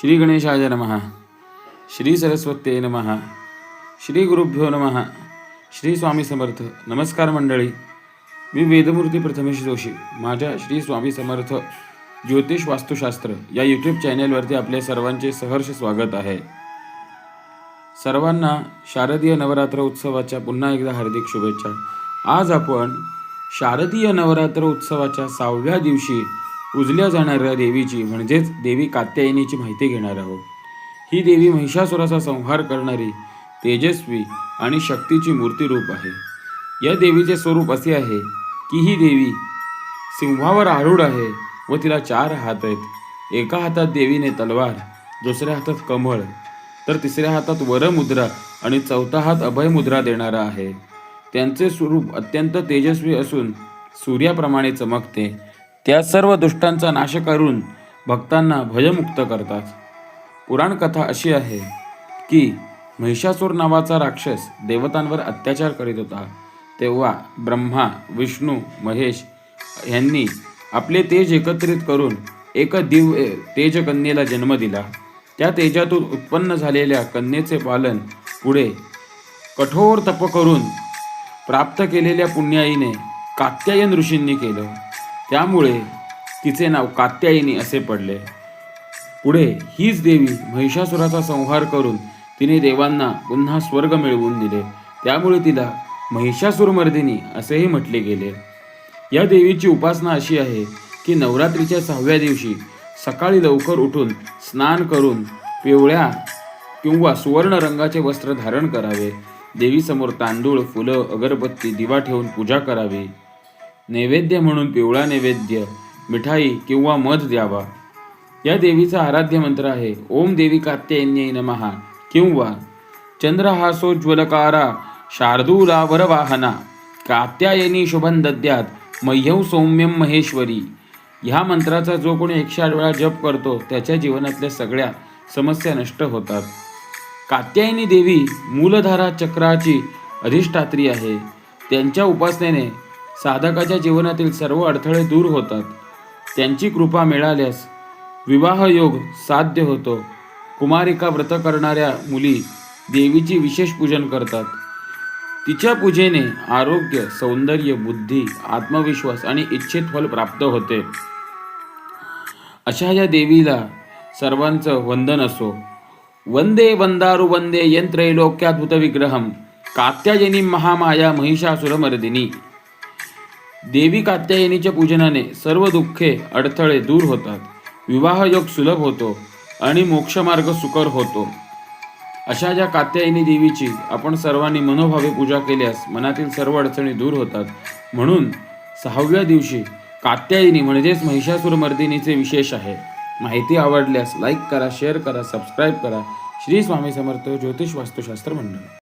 श्री गणेशाय नमः। श्री सरस्वते नमः। श्री गुरुभ्यो नमः। श्री स्वामी समर्थ नमस्कार मंडळी। मी वेदमूर्ती प्रथमेश जोशी। माझ्या श्री स्वामी समर्थ ज्योतिष वास्तुशास्त्र या यूट्यूब चॅनेलवरती आपल्या सर्वांचे सहर्ष स्वागत आहे. सर्वांना शारदीय नवरात्र उत्सवाच्या पुन्हा एकदा हार्दिक शुभेच्छा. आज आपण शारदीय नवरात्र उत्सवाच्या सहाव्या दिवशी पूजल्या जाणाऱ्या देवीची म्हणजेच देवी कात्यायनीची माहिती घेणार आहोत. ही देवी महिषासुराचा संहार करणारी तेजस्वी आणि शक्तीची मूर्तीरूप आहे. या देवीचे स्वरूप असे आहे की ही देवी सिंहावर आरूढ आहे व तिला चार हात आहेत. एका हातात देवीने तलवार दुसऱ्या हातात कमळ तर तिसऱ्या हातात वरमुद्रा आणि चौथा हात अभयमुद्रा देणारा आहे. त्यांचे स्वरूप अत्यंत तेजस्वी असून सूर्याप्रमाणे चमकते त्या सर्व दुष्टांचा नाश करून भक्तांना भयमुक्त करतात. पुराण कथा अशी आहे की महिषासूर नावाचा राक्षस देवतांवर अत्याचार करीत होता. तेव्हा ब्रह्मा विष्णू महेश यांनी आपले तेज एकत्रित करून एक दिव्य तेजकन्येला जन्म दिला. त्या तेजातून उत्पन्न झालेल्या कन्येचे पालन पुढे कठोर तप करून प्राप्त केलेल्या पुण्याईने कात्यायन ऋषींनी केलं. त्यामुळे तिचे नाव कात्यायनी असे पडले. पुढे हीच देवी महिषासुराचा संहार करून तिने देवांना पुन्हा स्वर्ग मिळवून दिले. त्यामुळे तिला महिषासुरमर्दिनी असेही म्हटले गेले. या देवीची उपासना अशी आहे की नवरात्रीच्या सहाव्या दिवशी सकाळी लवकर उठून स्नान करून पिवळ्या किंवा सुवर्ण रंगाचे वस्त्र धारण करावे. देवीसमोर तांदूळ फुलं अगरबत्ती दिवा ठेवून पूजा करावी. नैवेद्य म्हणून पिवळा नैवेद्य मिठाई किंवा मध द्यावा. या देवीचा आराध्य मंत्र आहे ओम देवी कात्यायन्यै नमः किंवा चंद्रहासोज्वलकारा शार्दूला वाहना कात्यायनी शुभन दद्यात मह्यौ सौम्यम महेश्वरी. ह्या मंत्राचा जो कोणी एकशे आठ वेळा जप करतो त्याच्या जीवनातल्या सगळ्या समस्या नष्ट होतात. कात्यायनी देवी मूलधारा चक्राची अधिष्ठात्री आहे. त्यांच्या उपासनेने साधकाच्या जीवनातील सर्व अडथळे दूर होतात. त्यांची कृपा मिळाल्यास विवाह योग साध्य होतो. कुमारिका व्रत करणाऱ्या मुली देवीची विशेष पूजन करतात. तिच्या पूजेने आरोग्य सौंदर्य बुद्धी आत्मविश्वास आणि इच्छित फल प्राप्त होते. अशा या देवीला सर्वांचं वंदन असो. वंदे वंदारू वंदे यंत्रैलोक्याद्भुत विग्रहम कात्यायनी महामाया महिषासुरमर्दिनी. देवी कात्यायनीच्या पूजनाने सर्व दुःखे अडथळे दूर होतात. विवाह योग सुलभ होतो आणि मोक्षमार्ग सुकर होतो. अशा ज्या कात्यायनी देवीची आपण सर्वांनी मनोभावे पूजा केल्यास मनातील सर्व अडचणी दूर होतात. म्हणून सहाव्या दिवशी कात्यायनी म्हणजेच महिषासूर मर्दिनीचे विशेष आहे. माहिती आवडल्यास लाईक करा शेअर करा सबस्क्राईब करा. श्री स्वामी समर्थ ज्योतिष वास्तुशास्त्र मंडळ.